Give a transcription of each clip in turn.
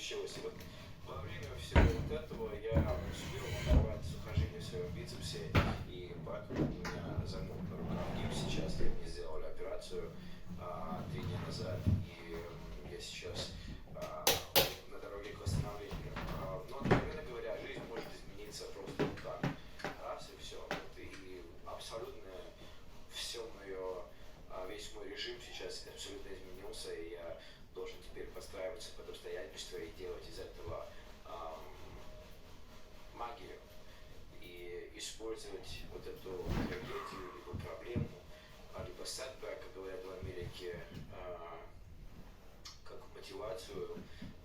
случилось. И вот во время всего вот этого я успел надорвать сухожилие в своем бицепсе, и поэтому у меня замок на руках гипс сейчас. Мне сделали операцию а, три дня назад, и я сейчас а, на дороге к восстановлению. А, но, откровенно говоря, жизнь может измениться просто вот так. Раз и все. Вот, и абсолютно все мое, а, весь мой режим сейчас абсолютно изменился, и я должен теперь подстраиваться под обстоятельства и делать из этого ам, магию и использовать вот эту трагедию, либо проблему, а, либо setback, как говорят в Америке, а, как мотивацию.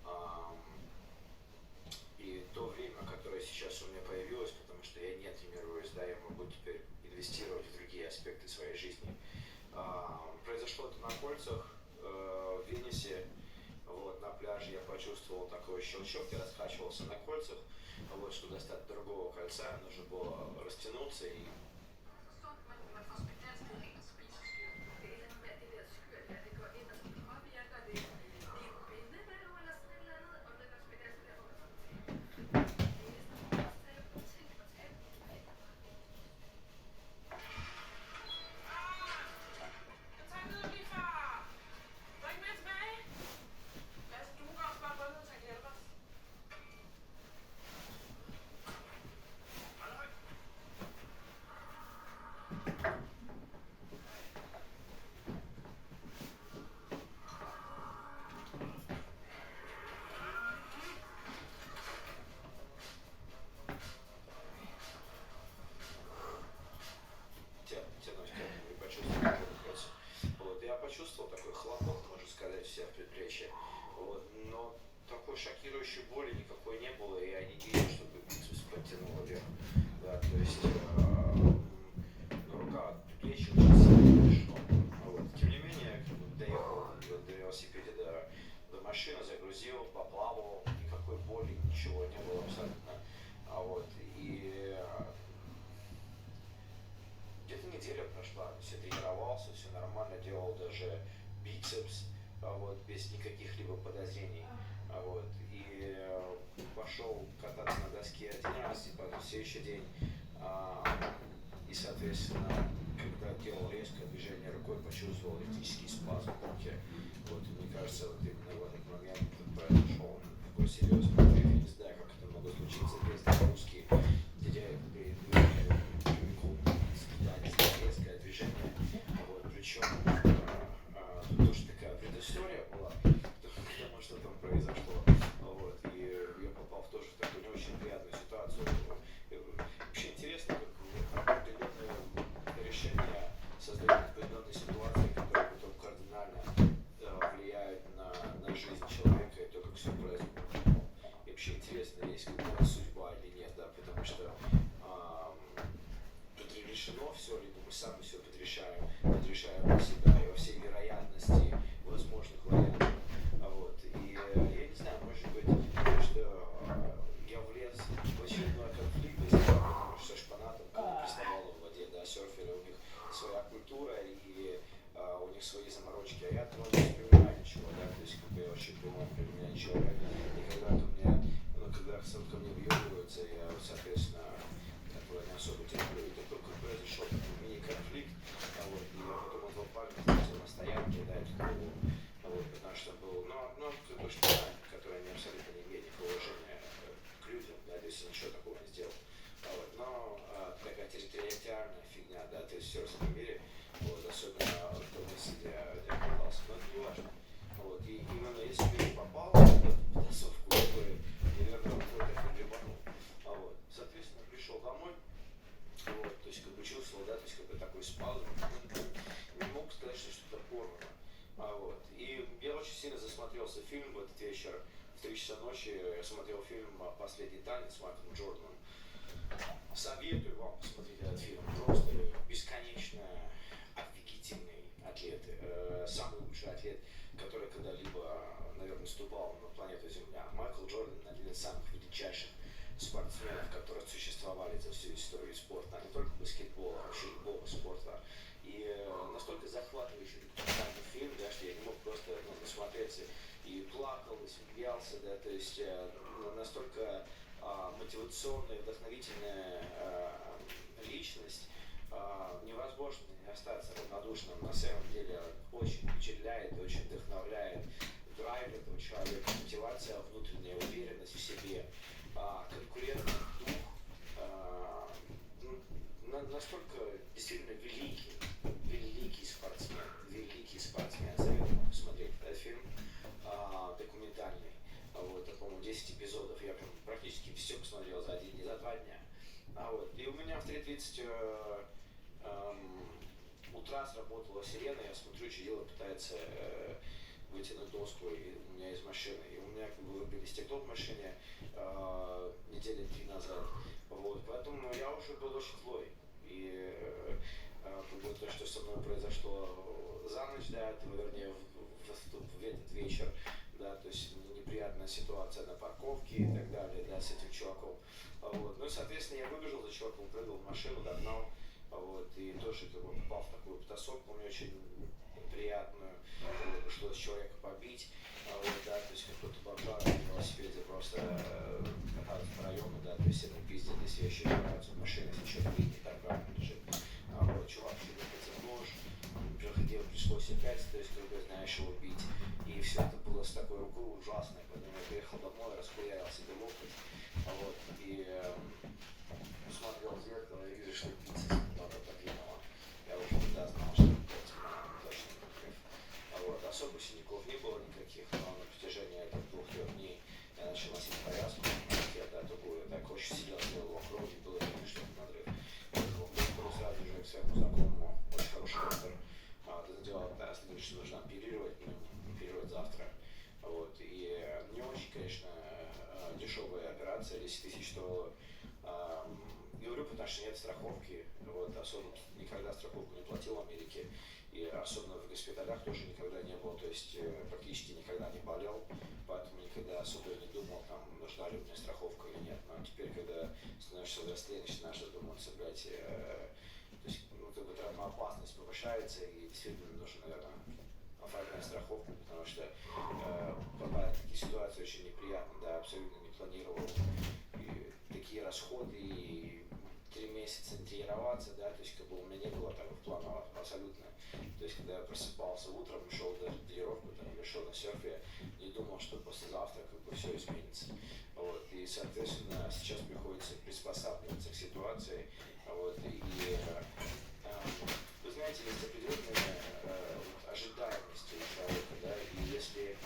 ам, и то время, которое сейчас у меня появилось, потому что я не тренируюсь, да, я могу теперь инвестировать в другие аспекты своей жизни. А, Произошло это на кольцах почувствовал такой щелчок, я раскачивался на кольцах, вот, чтобы достать другого кольца, нужно было растянуться и то есть э, рука от предплечья очень сильно пришло. Вот. Тем не менее, доехал до, до велосипеда до, до машины, загрузил, поплавал, никакой боли, ничего не было абсолютно. А вот, и э, где-то неделя прошла, я тренировался, все нормально, делал даже бицепс, а вот, без никаких либо подозрений. А вот, и э, пошел кататься на доске один раз, и потом следующий день. а, и, соответственно, когда делал резкое движение рукой, почувствовал электрический спазм в руке. Вот, и мне кажется, вот именно в этот момент произошел такой серьезный взрыв. Я не знаю, как это могло случиться без нагрузки, Них свои заморочки, а я этого не воспринимаю ничего, да, то есть как бы я очень прямой применяю человек, и когда ко мне, ну, когда ко мне въебывается, я, соответственно, этого не особо терплю. И тут только произошел такой мини-конфликт, а вот, и я потом память встретил на стоянке, да, эту голову, а вот, потому что был, но, но как бы шпана, которая не абсолютно не имеет никакого уважения э, к людям, да, то есть ничего такого не сделал. А вот, но а, такая территориальная фигня, да, то есть в серфском мире, вот, особенно в том месте, где я оказался, но это не важно. Вот, и именно если бы я попал в потасовку, бы, наверное, какой-то пригребанул. А вот, соответственно, пришел домой, вот, то есть как бы чувствовал, да, то есть как бы такой спазм, не мог сказать, что что-то порвано. А вот, и я очень сильно засмотрелся фильм в этот вечер, в 3 часа ночи я смотрел фильм «Последний танец» с Майклом Джорданом. Из самых величайших спортсменов, которые существовали за всю историю спорта, а не только баскетбола, а вообще любого спорта. И э, настолько захватывающий документальный фильм, да, что я не мог просто ну, насмотреться и плакал, и смеялся, да, то есть э, ну, настолько а, мотивационная, вдохновительная а, личность, а, невозможно не остаться равнодушным. На самом деле очень впечатляет, очень вдохновляет, драйв этого человека, мотивация, внутренняя уверенность себе, а, конкурентный дух, а, на- настолько действительно великий, великий спортсмен, великий спортсмен. Советую посмотреть этот фильм а, документальный. Вот, по-моему, 10 эпизодов. Я прям практически все посмотрел за один, не за два дня. А вот. И у меня в 3.30 э, эм, утра сработала сирена, я смотрю, чудило пытается э, вытянуть доску и у меня из машины. И у меня как бы выбили стекло в машине э, недели три назад. Вот. Поэтому я уже был очень злой. И э, э, как бы то, что со мной произошло за ночь до этого, вернее, в, в- в этот вечер, да, то есть неприятная ситуация на парковке и так далее, да, с этим чуваком. А Вот. Ну и, соответственно, я выбежал за чуваком, прыгал в машину, догнал, а вот, и тоже как бы попал в такую потасовку, мне очень приятную, вот, пришлось человека побить, а вот, да, то есть какой-то бомжар на велосипеде просто э, кататься по району, да, то есть ему пиздились вещи, операцию если что-то видит, так правильно лежит. А вот, чувак не хотел нож, приходил, пришлось опять, то есть, как знаешь, его бить. И все это было с такой рукой ужасной, поэтому я приехал домой, расхуярил себе локоть, а вот, и эм, смотрел в зеркало и что пицца много подвинула. Я уже тогда знал, что блядь, ну, точно покрыв. А вот, особо синяков не было никаких, но на протяжении этих двух-трех дней я начал носить повязку, я да, такую, так очень сидел, делал кровь, и было видно, что это надрыв. Поехал к доктору сразу же к своему знакомому, очень хороший доктор. А, ты сделал тест, говорит, что нужно оперировать, ну, оперировать завтра. Вот, и э, не очень, конечно, э, дешевая операция, 10 тысяч стоила. Ам, Говорю, потому что нет страховки. Вот, особо никогда страховку не платил в Америке. И особенно в госпиталях тоже никогда не был. То есть э, практически никогда не болел. Поэтому никогда особо не думал, там, нужна ли мне страховка или нет. Но теперь, когда становишься взрослее, начинаешь задумываться, блядь, э, то есть, ну, как бы травмоопасность повышается, и действительно нужно, наверное, оформлять страховку, потому что э, бывают такие ситуации очень неприятные, да, абсолютно не планировал. И такие расходы, и три месяца тренироваться, да, то есть как бы у меня не было такого плана абсолютно. То есть когда я просыпался утром, шел в тренировку, там, или шел на серф, я не думал, что послезавтра как бы все изменится. Вот, и, соответственно, сейчас приходится приспосабливаться к ситуации. Вот, и, э, эм, вы знаете, есть определенные э, вот ожидаемости у человека, да, и если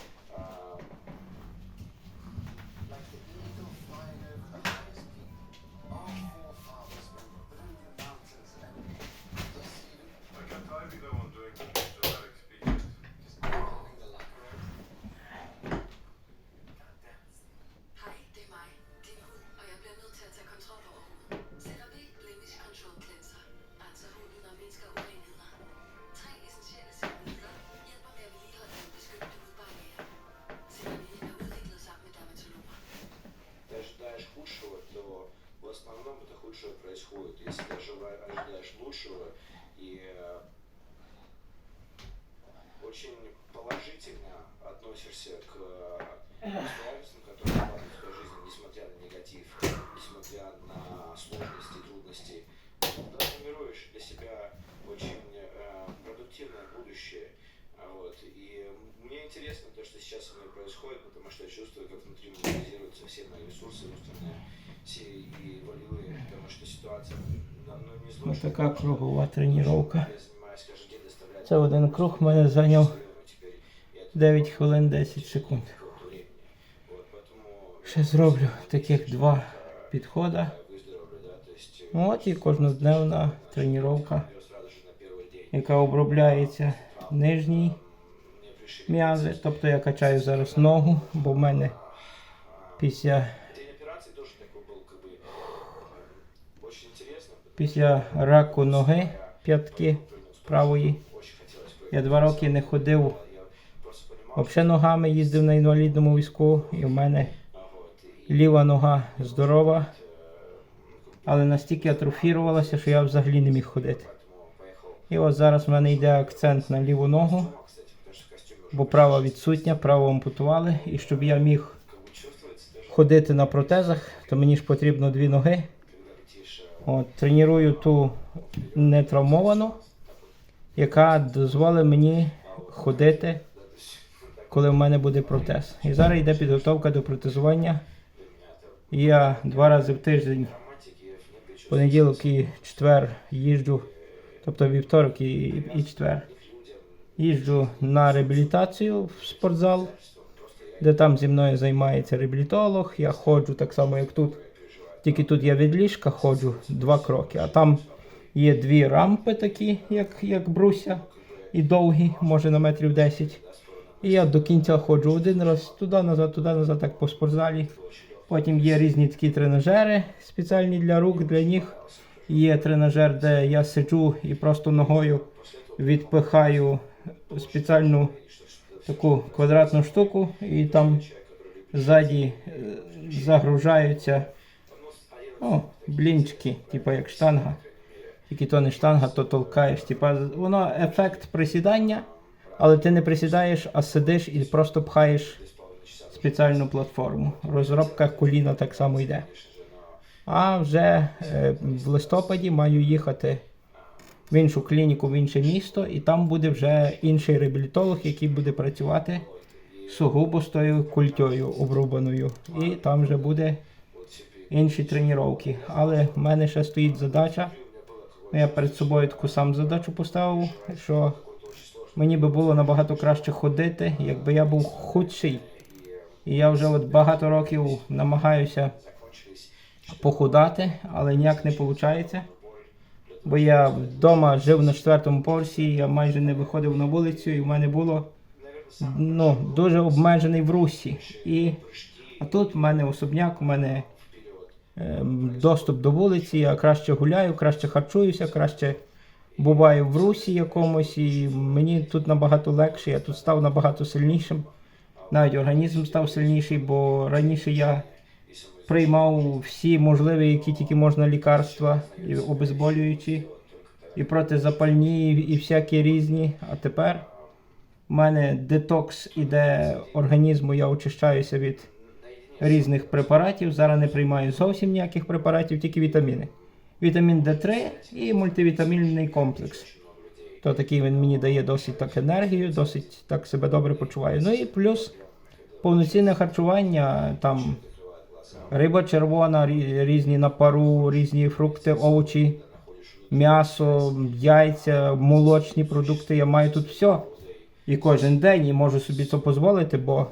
относишься к э, обстоятельствам, которые складываются в твоей жизни, несмотря на негатив, несмотря на сложности, трудности, тогда формируешь для себя очень э, продуктивное будущее. Вот. И мне интересно то, что сейчас со мной происходит, потому что я чувствую, как внутри мобилизируются все мои ресурсы умственные, все и волевые, потому что ситуация ну, ну, не зло, Ось така кругова тренування. Це один круг мене зайняв 9 хвилин 10 секунд. какого-то времени. Вот, поэтому Ще зроблю таких два підходи. выздоровлю, да, то есть, Ну, От і кожноденна тренування, я сразу же на первый день яка обробляється нижній мне пришили м'язи. Тобто я качаю зараз ногу, бо в мене після, День операции тоже такой был, как бы, э, очень интересно. потому після раку ноги п'ятки правої. Очень хотелось бы. Я два роки не ходив. Я просто понимал, Взагалі ногами їздив на інвалідному візку, і в мене а, вот, и, ліва нога здорова, э, ну, как бы, але настільки атрофірувалася, що я взагалі не міг ходити. поэтому поехал І от зараз в мене йде акцент на ліву ногу. дома, кстати, потому что в костюме бо права відсутня, право ампутували. І щоб я міг как бы чувствуется даже, ходити на протезах, то мені ж потрібно дві ноги. когда летишь э, От, тренірую ту нетравмовану, яка дозволить мені ходити, коли в мене буде протез. І зараз йде підготовка до протезування. Я два рази в тиждень, понеділок і четвер їжджу, тобто вівторок і, і четвер. Їжджу на реабілітацію в спортзал, де там зі мною займається реабілітолог. Я ходжу так само, як тут. Тільки тут я від ліжка ходжу два кроки, а там є дві рампи такі, як, як бруся, і довгі, може на метрів 10. І я до кінця ходжу один раз туди, назад, туди, назад, так по спортзалі. Потім є різні такі тренажери спеціальні для рук, для ніг. Є тренажер, де я сиджу і просто ногою відпихаю спеціальну таку квадратну штуку, і там ззаді е, загружаються о, блінчики, типу як штанга. Тільки то не штанга, то толкаєш. Типа, воно ефект присідання, але ти не присідаєш, а сидиш і просто пхаєш спеціальну платформу. Розробка коліна так само йде. А вже е, в листопаді маю їхати в іншу клініку, в інше місто, і там буде вже інший реабілітолог, який буде працювати сугубо з тою культьою обрубаною. І там вже буде інші тренування. Але в мене ще стоїть задача. Я перед собою таку сам задачу поставив, що мені би було набагато краще ходити, якби я був худший. І я вже от багато років намагаюся похудати, але ніяк не виходить. Бо я вдома жив на четвертому поверсі, я майже не виходив на вулицю, і в мене було ну, дуже обмежений в русі. І, а тут в мене особняк, у мене ем, доступ до вулиці, я краще гуляю, краще харчуюся, краще буваю в русі якомусь, і мені тут набагато легше, я тут став набагато сильнішим. Навіть організм став сильніший, бо раніше я приймав всі можливі, які тільки можна лікарства, і обезболюючі, і протизапальні, і, всякі різні. А тепер у мене детокс іде організму, я очищаюся від різних препаратів. Зараз не приймаю зовсім ніяких препаратів, тільки вітаміни. Вітамін D3 і мультивітамінний комплекс. То такий він мені дає досить так енергію, досить так себе добре почуваю. Ну і плюс повноцінне харчування, там риба червона, різні на пару, різні фрукти, овочі, м'ясо, яйця, молочні продукти. Я маю тут все. І кожен день і можу собі це дозволити, бо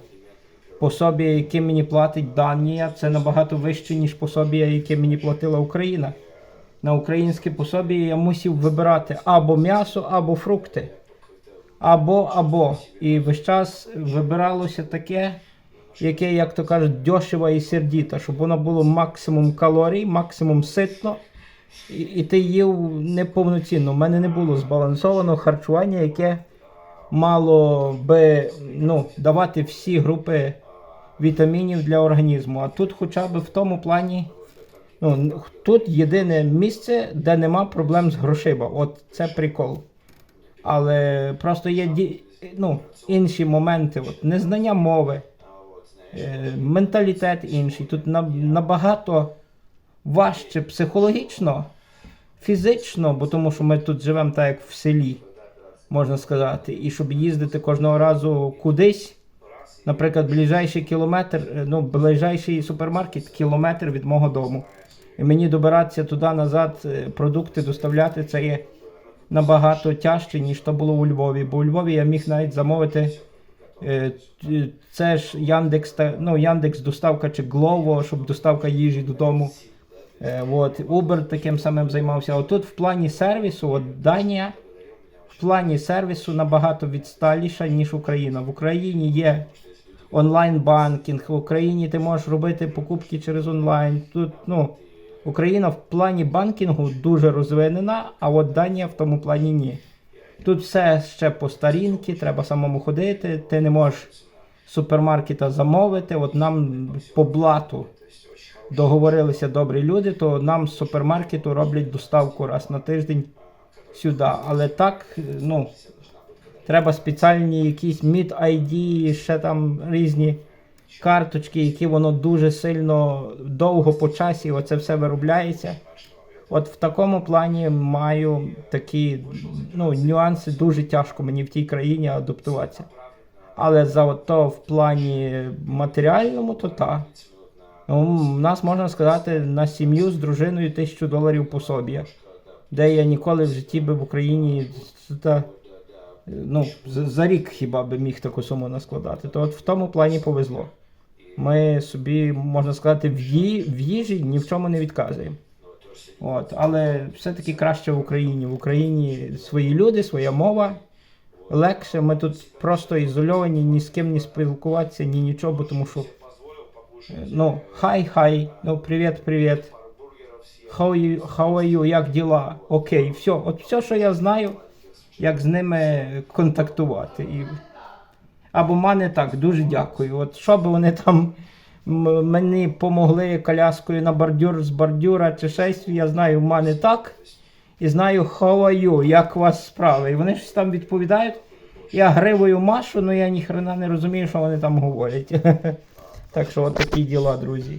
пособія, яке мені платить Данія, це набагато вище, ніж пособія, яке мені платила Україна. На українське пособія я мусив вибирати або м'ясо, або фрукти. Або, або. І весь час вибиралося таке, яке, як то кажуть, дешево і сердіто, щоб воно було максимум калорій, максимум ситно. І, і ти їв неповноцінно. У мене не було збалансованого харчування, яке мало би ну, давати всі групи вітамінів для організму. А тут хоча б в тому плані. Ну, тут єдине місце, де нема проблем з грошима. От це прикол. Але просто є ну, інші моменти, от, незнання мови, е, менталітет інший. Тут набагато важче психологічно, фізично, бо тому що ми тут живемо так, як в селі, можна сказати. І щоб їздити кожного разу кудись, наприклад, ближайший кілометр, е, ну, ближайший супермаркет кілометр від мого дому. Мені добиратися туди назад, е, продукти доставляти, це є набагато тяжче, ніж то було у Львові. Бо у Львові я міг навіть замовити. е, Це ж Яндекс, ну, Яндекс доставка чи Glovo, щоб доставка їжі додому. Е, От, Uber таким самим займався. А тут в плані сервісу, от Данія в плані сервісу набагато відсталіша, ніж Україна. В Україні є онлайн-банкінг, в Україні ти можеш робити покупки через онлайн. Тут, ну, Україна в плані банкінгу дуже розвинена, а от Данія в тому плані ні. Тут все ще по старінки, треба самому ходити, ти не можеш супермаркета замовити. От нам по блату договорилися добрі люди, то нам з супермаркету роблять доставку раз на тиждень сюди. Але так, ну, Треба спеціальні якісь мід ID, ще там різні карточки, які воно дуже сильно довго по часі оце все виробляється. От в такому плані маю такі ну, нюанси, дуже тяжко мені в тій країні адаптуватися. Але за ото в плані матеріальному, то так. Ну, у нас можна сказати на сім'ю з дружиною тисячу доларів пособія, де я ніколи в житті би в Україні та, ну, за, рік хіба би міг таку суму наскладати. То от в тому плані повезло. Ми собі, можна сказати, в, ї, в їжі ні в чому не відказуємо. От, але все-таки краще в Україні. В Україні свої люди, своя мова. Легше, ми тут просто ізольовані, ні з ким не спілкуватися, ні нічого, бо тому що ну, хай, хай, ну, привіт, привіт. How, how are you, як діла? Окей, все, от все, що я знаю, як з ними контактувати. І... Або мене так, дуже дякую. От що би вони там мені помогли коляскою на бордюр з бордюра чи щось, я знаю, в мене так. І знаю, how are you, як у вас справи. І вони щось там відповідають. Я гривою машу, але я ніхрена не розумію, що вони там говорять. Так що от такі діла, друзі.